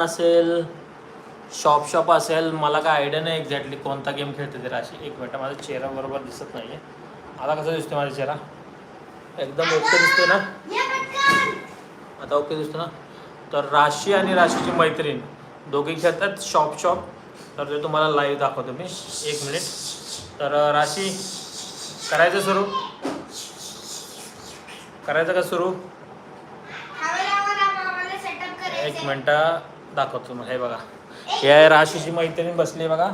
असेल shop shop असेल मला काय आयडिया नाही एक्झॅक्टली कोणता गेम खेळते ते राशी. एक मिनटं माझा चेहरा बरोबर दिसत नाही आहे आता कसा दिसतोय माझा चेहरा? एकदम ओके दिसतोय ना? आता ओके दिसतो ना? तर राशी आणि राशीची मैत्रीण दोघे खेळतात शॉप शॉप तर ते तुम्हाला लाईव्ह दाखवतो मी. एक मिनिट तर राशी करायचं सुरू? करायचं का सुरू? एक मिनटं दाखवतो मग. हे बघा. हे राशीची मैत्रीण बसली आहे बघा.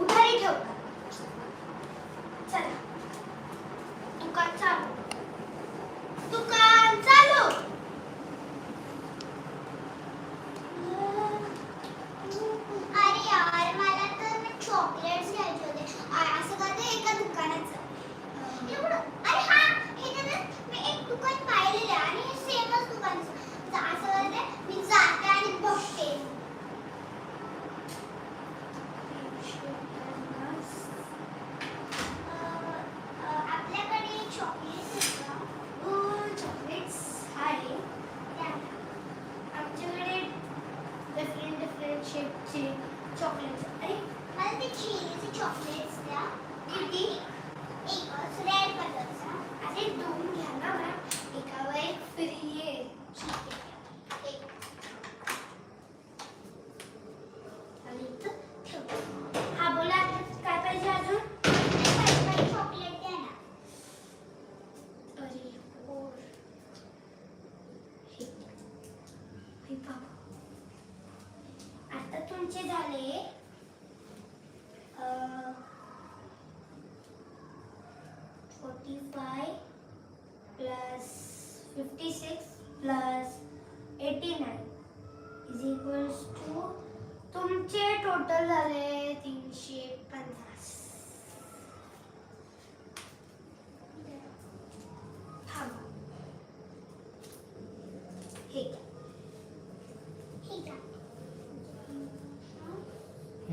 उधारी ठेवतात चला. दुकान चालू. दुकान चालू अरे यार मला तर चॉकलेट्स घ्यायचे होते आ- असं करते एका दुकानात जा. एवढं अरे हा हे ना ना, मी एक दुकान पाहिलेलं आहे आणि हे सेमच दुकान आहे. तर असं करते मी जाते आणि बघते अं, अं, आपल्याकडे चॉकलेट्स आहेत का? हो चॉकलेट्स आहे त्या आमच्याकडे डिफरंट डिफरंट शेपचे चॉकलेट्स अरे मला ते चेरीचे चॉकलेट्स द्या किती एकच रेड कलरचा अरे दोन घ्या ना मला एकावर एक फ्री आहे ठीक आहे एक आणि इथं ठेवते. हा बोला आता काय पाहिजे अजून चॉकलेट द्या ना अरे हो हे हे बाबा आता तुमचे झाले forty five plus fifty six plus eighty nine is equals to तुमचे टोटल झाले तीनशे पन्नास थांबा हे घ्या. हे घ्या.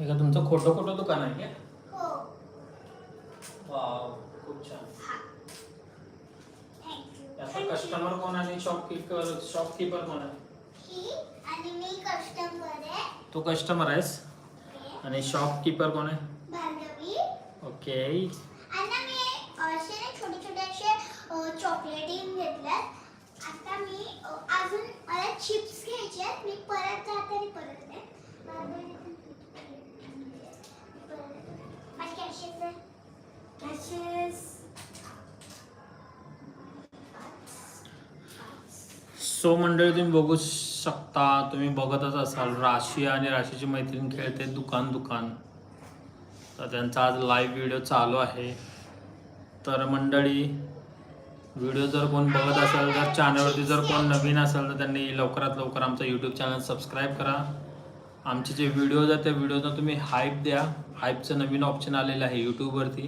हे का तुमचं खोटं खोटं दुकान आहे का? हो. वाव खूप छान. हा. कस्टमर कोण आणि शॉपकीपर शॉपकीपर कोण आहे? तू कस्टमर आहेस? आणि शॉपकीपर कोण आहे? ओके आता मी असे ना छोटे छोटे असे चॉकलेटी घेतल्यात. आता मी अजून मला चिप्स घ्यायचे आहेत. मी परत जाते परत कॅशेस आहे कॅशेस सो मंडळी तुम्ही बघू शकता तुम्ही बघतच असाल राशी आणि राशीची मैत्रीण खेळते दुकान दुकान. तर त्यांचा आज लाईव्ह व्हिडिओ चालू आहे. तर मंडळी व्हिडिओ जर कोण बघत असेल तर चॅनलवरती जर कोण नवीन असेल तर त्यांनी लवकरात लवकर आमचा यूट्यूब चॅनल सबस्क्राईब करा. आमचे जे व्हिडिओज आहेत त्या व्हिडिओजना तुम्ही हाईप द्या. हाईपचं नवीन ऑप्शन आलेलं आहे यूट्यूबवरती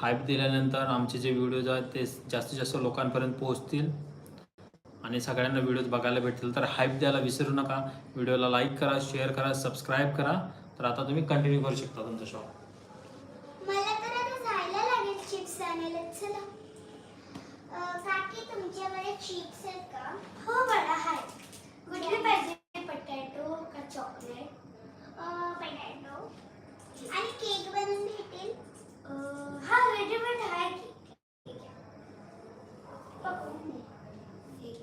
हाईप दिल्यानंतर आमचे जे व्हिडिओज आहेत ते जास्तीत जास्त लोकांपर्यंत पोहोचतील. आणि सगळ्यांना व्हिडिओज बघायला भेटतील. तर हाईप द्यायला विसरू नका. व्हिडिओला लाईक करा शेअर करा सबस्क्राईब करा. तर आता तुम्ही कंटिन्यू करू शकता तुमचं शॉप चिप्स चिप्स आहेत का? हो बडा हाय. कुठले पाहिजे? पटॅटो का चॉकलेट पटॅटो आणि केक बनवून भेटेल. हा रेडीमेड आहे केक ठीक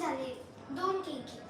झाले. दोन केक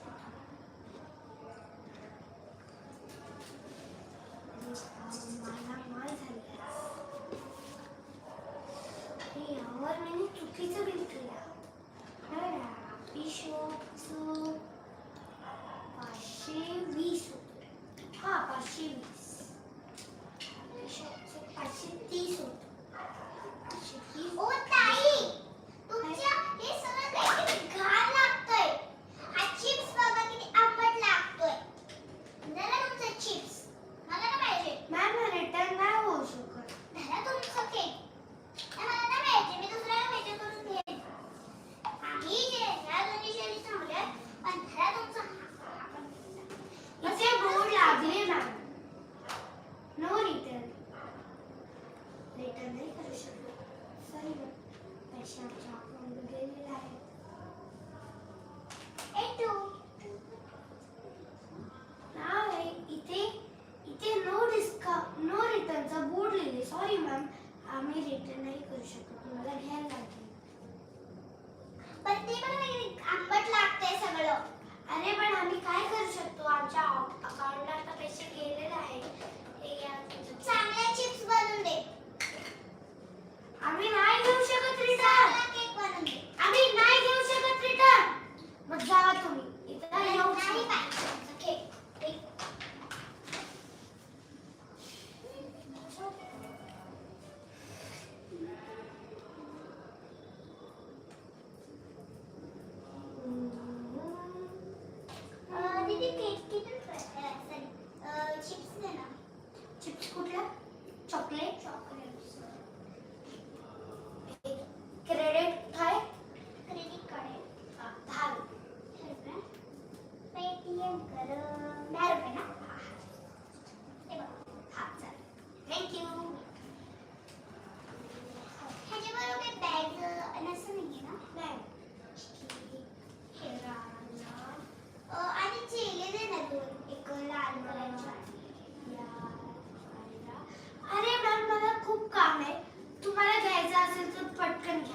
القنجر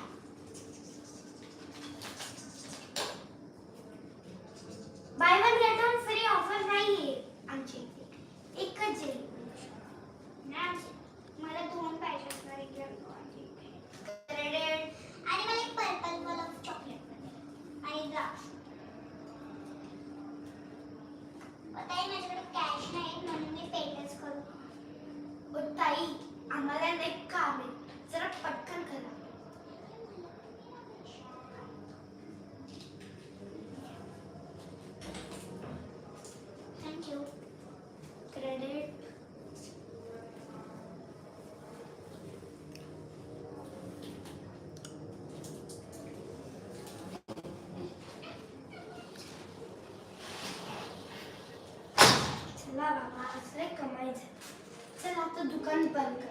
बसला बाबा असं कमाई झाली चला आता दुकान बंद